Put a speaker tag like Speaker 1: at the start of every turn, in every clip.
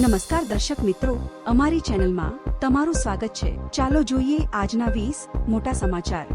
Speaker 1: નમસ્કાર દર્શક મિત્રો, અમારી ચેનલમાં તમારું સ્વાગત છે. ચાલો જોઈએ આજના વીસ મોટા સમાચાર.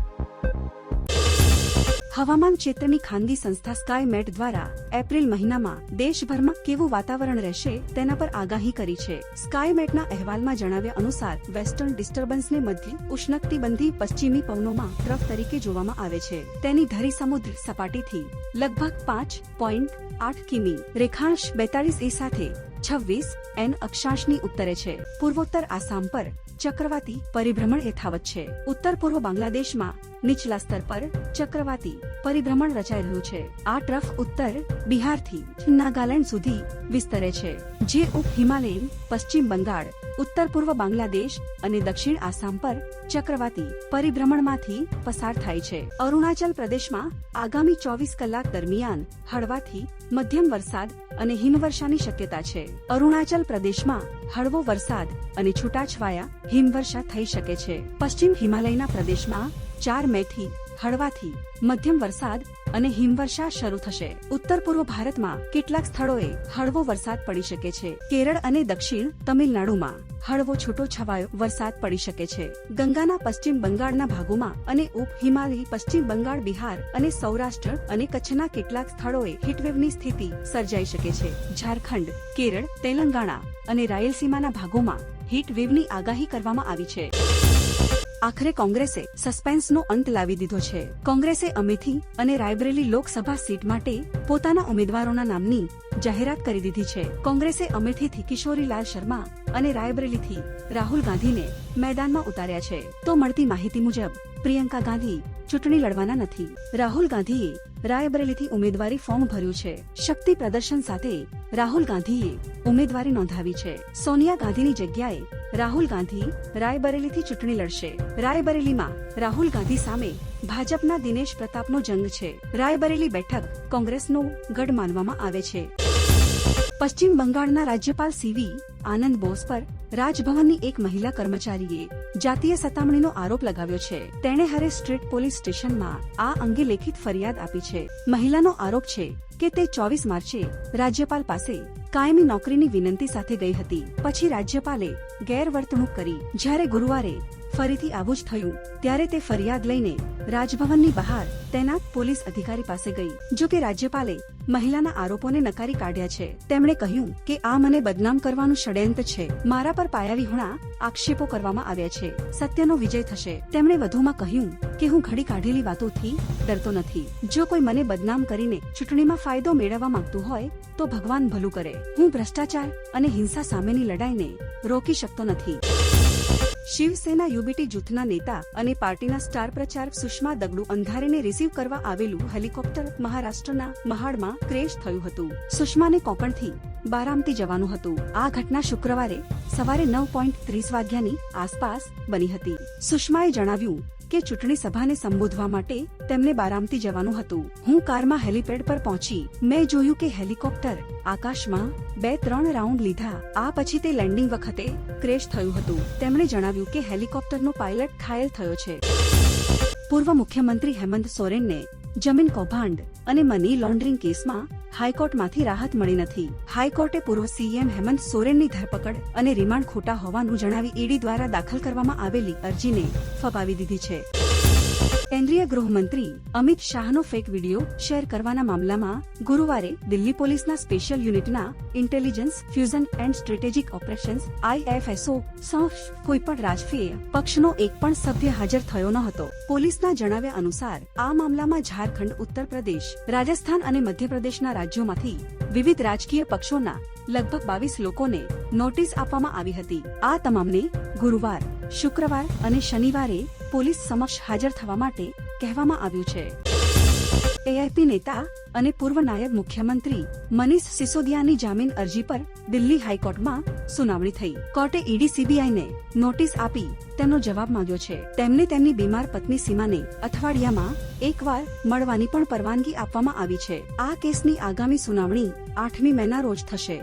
Speaker 1: હવામાન ક્ષેત્રની ખાનગી સંસ્થા સ્કાય મેટ દ્વારા એપ્રિલ મહિનામાં દેશભરમાં કેવું વાતાવરણ રહેશે તેના પર આગાહી કરી છે. સ્કાય મેટના અહેવાલમાં જણાવ્યા અનુસાર, વેસ્ટર્ન ડિસ્ટર્બન્સને મધ્ય ઉષ્ણકટિબંધી પશ્ચિમી પવનોમાં ટ્રફ તરીકે જોવામાં આવે છે. તેની ધરી સમુદ્ર સપાટીથી લગભગ પાંચ પોઈન્ટ આઠ કિમી, રેખાંશ બેતાળીસ એ સાથે છવ્વીસ એન અક્ષાંશની ઉત્તરે છે. પૂર્વોત્તર આસામ પર ચક્રવાતી પરિભ્રમણ યથાવત છે. ઉત્તર પૂર્વ બાંગ્લાદેશમાં નીચલા સ્તર પર ચક્રવાતી પરિભ્રમણ રચાઈ રહ્યું છે. આ ટ્રફ ઉત્તર બિહારથી નાગાલેન્ડ સુધી વિસ્તરે છે, જે ઉપ હિમાલયન, પશ્ચિમ બંગાળ, ઉત્તર પૂર્વ બાંગ્લાદેશ અને દક્ષિણ આસામ પર ચક્રવાતી પરિભ્રમણમાંથી પસાર થાય છે. અરુણાચલ પ્રદેશમાં આગામી ચોવીસ કલાક દરમિયાન હળવાથી મધ્યમ વરસાદ અને હિમવર્ષાની શક્યતા છે. અરુણાચલ પ્રદેશમાં હળવો વરસાદ અને છૂટાછવાયા હિમવર્ષા થઈ શકે છે. પશ્ચિમ હિમાલયના પ્રદેશમાં ચાર મે થી હળવાથી મધ્યમ વરસાદ અને હિમવર્ષા શરૂ થશે. ઉત્તર પૂર્વ ભારતમાં કેટલાક સ્થળોએ હળવો વરસાદ પડી શકે છે. કેરળ અને દક્ષિણ તમિલનાડુમાં હળવો છૂટો છવાયો વરસાદ પડી શકે છે. ગંગાના પશ્ચિમ બંગાળના ભાગોમાં અને ઉપ હિમાલય, પશ્ચિમ બંગાળ, બિહાર અને સૌરાષ્ટ્ર અને કચ્છના કેટલાક સ્થળોએ હીટવેવની સ્થિતિ સર્જાઈ શકે છે. ઝારખંડ, કેરળ, તેલંગાણા અને રાયલસીમાના ભાગોમાં હીટવેવની આગાહી કરવામાં આવી છે. આખરે કોંગ્રેસે સસ્પેન્સનો અંત લાવી દીધો છે. કોંગ્રેસે અમેથી અને રાયબરેલી લોકસભા સીટ માટે પોતાના ઉમેદવારોના નામની જાહેરાત કરી દીધી છે. કોંગ્રેસે અમેઠીથી કિશોરીલાલ શર્મા અને રાયબરેલીથી રાહુલ ગાંધીને મેદાનમાં ઉતાર્યા છે. તો મળતી માહિતી મુજબ, પ્રિયંકા ગાંધી ચૂંટણી લડવાના નથી. રાહુલ ગાંધીએ રાયબરેલીથી ઉમેદવારી ફોર્મ ભર્યું છે. શક્તિ પ્રદર્શન સાથે રાહુલ ગાંધીએ ઉમેદવારી નોંધાવી છે. સોનિયા ગાંધીની જગ્યાએ રાહુલ ગાંધી રાયબરેલીથી ચૂંટણી લડશે. રાયબરેલીમાં રાહુલ ગાંધી સામે ભાજપના દિનેશ પ્રતાપનો જંગ છે. રાયબરેલી બેઠક કોંગ્રેસનો ગઢ માનવામાં આવે છે. પશ્ચિમ બંગાળના રાજ્યપાલ સીવી આનંદ બોસ પર રાજભવનની એક મહિલા કર્મચારીએ જાતીય સતામણીનો આરોપ લગાવ્યો છે. તેણે હરે સ્ટ્રીટ પોલીસ સ્ટેશનમાં આ અંગે લેખિત ફરિયાદ આપી છે. મહિલાનો આરોપ છે કે તે ચોવીસ માર્ચે રાજ્યપાલ પાસે કાયમી નોકરીની વિનંતી સાથે ગઈ હતી. પછી રાજ્યપાલે ગેરવર્તણૂક કરી. જ્યારે ગુરુવારે ફરીથી આવું જ થયું. ત્યારે તે ફરિયાદ લઈને રાજભવનની બહાર તેના પોલીસ અધિકારી પાસે ગઈ, જો કે રાજ્યપાલે મહિલાના આરોપોને નકારી કાઢ્યા છે. તેમણે કહ્યું કે, આ મને બદનામ કરવાનું ષડયંત્ર છે. મારા પર પાયાવિહોણા આક્ષેપો કરવામાં આવ્યા છે. સત્યનો વિજય થશે. તેમણે વધુમાં કહ્યું કે, હું ઘડી કાઢેલી વાતોથી ડરતો નથી. જો કોઈ મને બદનામ કરીને ચૂંટણીમાં ફાયદો મેળવવા માંગતું હોય, તો ભગવાન ભલું કરે. હું ભ્રષ્ટાચાર અને હિંસા સામેની લડાઈને રોકી શકતો નથી. શિવસેના યુબીટી જૂથના નેતા અને પાર્ટીના સ્ટાર પ્રચારક સુષ્મા દગડુ અંધારેને રિસીવ કરવા આવેલું હેલિકોપ્ટર મહારાષ્ટ્રના મહાડમાં ક્રેશ થયું હતું. સુષ્માને કોંકણથી બારામતી જવાનું હતું. આ ઘટના શુક્રવારે સવારે નવ પોઈન્ટ ત્રીસ વાગ્યાની આસપાસ બની હતી. સુષ્માએ જણાવ્યું કે ચૂંટણી સભાને સંબોધવા માટે તેમને બારામતી જવાનું હતું. હું કારમાં હેલીપેડ પર પહોંચી, મેં જોયું કે હેલિકોપ્ટર આકાશમાં બે ત્રણ રાઉન્ડ લીધા. આ પછી તે લેન્ડિંગ વખતે ક્રેશ થયું હતું. તેમણે જણાવ્યું કે હેલિકોપ્ટરનો પાયલટ ઘાયલ થયો છે. પૂર્વ મુખ્યમંત્રી હેમંત સોરેનને જમીન કૌભાંડ અને મની લોન્ડરિંગ કેસમાં હાઈકોર્ટમાંથી રાહત મળી નથી. હાઈકોર્ટે પૂર્વ સીએમ હેમંત સોરેનની ધરપકડ અને રિમાન્ડ ખોટા હોવાનું જણાવી ઈડી દ્વારા દાખલ કરવામાં આવેલી અરજીને ફપાવી દીધી છે. કેન્દ્રીય ગૃહમંત્રી અમિત શાહનો ફેક વીડિયો શેર કરવાના મામલામાં ગુરુવારે દિલ્હી પોલીસના સ્પેશિયલ યુનિટના intelligence fusion and strategic operations IFSO સહ કોઈપણ રાજકીય પક્ષનો એક પણ સભ્ય હાજર થયો ન હતો. પોલીસના જણાવ્યા અનુસાર, આ મામલામાં ઝારખંડ, ઉત્તર પ્રદેશ, રાજસ્થાન અને મધ્યપ્રદેશના રાજ્યોમાંથી વિવિધ રાજકીય પક્ષોના લગભગ બાવીસ લોકોને નોટિસ આપવામાં આવી હતી. આ તમામને ગુરુવાર, શુક્રવાર અને શનિવારે પોલીસ સમક્ષ હાજર થવા માટે કહેવામાં આવ્યું છે. એઆઈપી નેતા અને પૂર્વ નાયબ મુખ્યમંત્રી મનીષ સિસોદિયાની જામીન અરજી પર દિલ્હી હાઈકોર્ટમાં સુનાવણી થઈ. કોર્ટે ઈડી સીબીઆઈને નોટિસ આપી તેમનો જવાબ માંગ્યો છે. તેમને તેમની બીમાર પત્ની સીમાને અઠવાડિયામાં એકવાર મળવાની પણ પરવાનગી આપવામાં આવી છે. આ કેસની આગામી સુનાવણી આઠમી મેના રોજ થશે.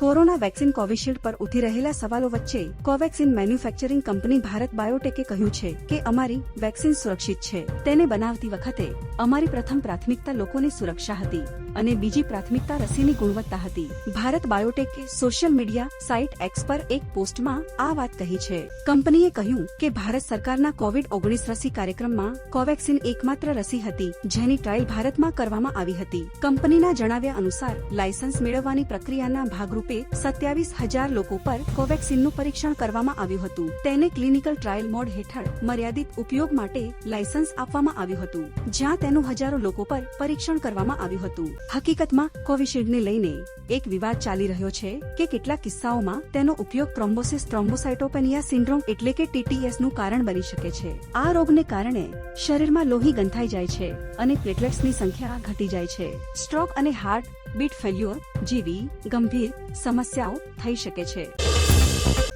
Speaker 1: કોરોના વેક્સિન કોવિશિલ્ડ પર ઉઠી રહેલા સવાલો વચ્ચે કોવેક્સિન મેન્યુફેક્ચરિંગ કંપની ભારત બાયોટેકે કહ્યું છે કે અમારી વેક્સિન સુરક્ષિત છે. તેને બનાવતી વખતે અમારી પ્રથમ પ્રાથમિકતા લોકોની સુરક્ષા હતી અને બીજી પ્રાથમિકતા રસીની ગુણવત્તા હતી. ભારત બાયોટેકે સોશિયલ મીડિયા સાઇટ એક્સ પર એક પોસ્ટમાં આ વાત કહી છે. કંપનીએ કહ્યું કે ભારત સરકારના કોવિડ ઓગણીસ રસી કાર્યક્રમમાં કોવેક્સિન એકમાત્ર રસી હતી, જેની ટ્રાયલ ભારતમાં કરવામાં આવી હતી. કંપનીના જણાવ્યા અનુસાર, લાયસન્સ મેળવવાની પ્રક્રિયાના ભાગરૂપે સત્યાવીસ હજાર લોકો પર કોવેક્સિનનું પરીક્ષણ કરવામાં આવ્યું હતું. તેને ક્લિનિકલ ટ્રાયલ મોડ હેઠળ મર્યાદિત ઉપયોગ માટે લાયસન્સ આપવામાં આવ્યું હતું, જ્યાં તેનું હજારો લોકો પર પરીક્ષણ કરવામાં આવ્યું હતું. હકીકતમાં, કોવિશિલ્ડને લઈને એક વિવાદ ચાલી રહ્યો છે કે કેટલાક કિસ્સાઓમાં તેનો ઉપયોગ થ્રોમ્બોસિસ, થ્રોમ્બોસાઇટોપેનિયા સિન્ડ્રોમ એટલે કે ટીટીએસનું કારણ બની શકે છે. આ રોગને કારણે શરીરમાં લોહી ગંથાઈ જાય છે અને પ્લેટલેટ્સની સંખ્યા ઘટી જાય છે. સ્ટ્રોક અને હાર્ટ બીટ ફેલ્યોર, જેવી, ગંભીર સમસ્યાઓ થઈ શકે છે.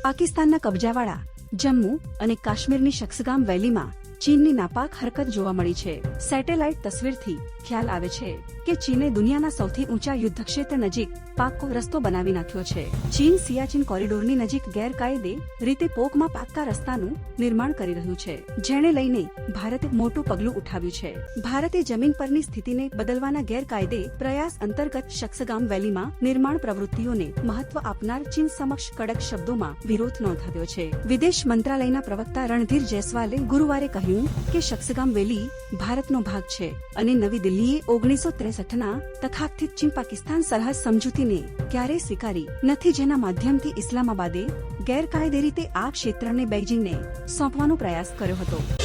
Speaker 1: પાકિસ્તાનના કબજાવાળા જમ્મુ અને કાશ્મીરની શખ્સગામ વેલીમાં ચીનની નાપાક હરકત જોવા મળી છે. સેટેલાઇટ તસવીરથી ખ્યાલ આવે છે કે ચીને દુનિયાના સૌથી ઊંચા યુદ્ધ ક્ષેત્ર નજીક પાક્કો રસ્તો બનાવી નાખ્યો છે. ચીન સિયાચીન કોરિડોરની નજીક ગેરકાયદે રીતે પોકમાં પાક્કા રસ્તાનું નિર્માણ કરી રહ્યું છે. જેને લઈને ભારતે મોટું પગલું ઉઠાવ્યું છે. ભારતે જમીન પરની સ્થિતિને બદલવાના ગેરકાયદે પ્રયાસ અંતર્ગત શખ્સગામ વેલીમાં નિર્માણ પ્રવૃત્તિઓને મહત્વ આપનાર ચીન સમક્ષ કડક શબ્દોમાં વિરોધ નોંધાવ્યો છે. વિદેશ મંત્રાલયના પ્રવક્તા રણધીર જયસ્વાલે ગુરુવારે કહ્યું કે શખ્સગામ વેલી ભારતનો ભાગ છે અને નવી દિલ્હીએ ઓગણીસો ત્રેસઠના તથાકથિત ચીન પાકિસ્તાન સરહદ સમજૂતીને ક્યારેય સ્વીકારી નથી, જેના માધ્યમથી ઇસ્લામાબાદે ગેરકાયદે રીતે આ ક્ષેત્રને બેઇજિંગને સોંપવાનો પ્રયાસ કર્યો હતો.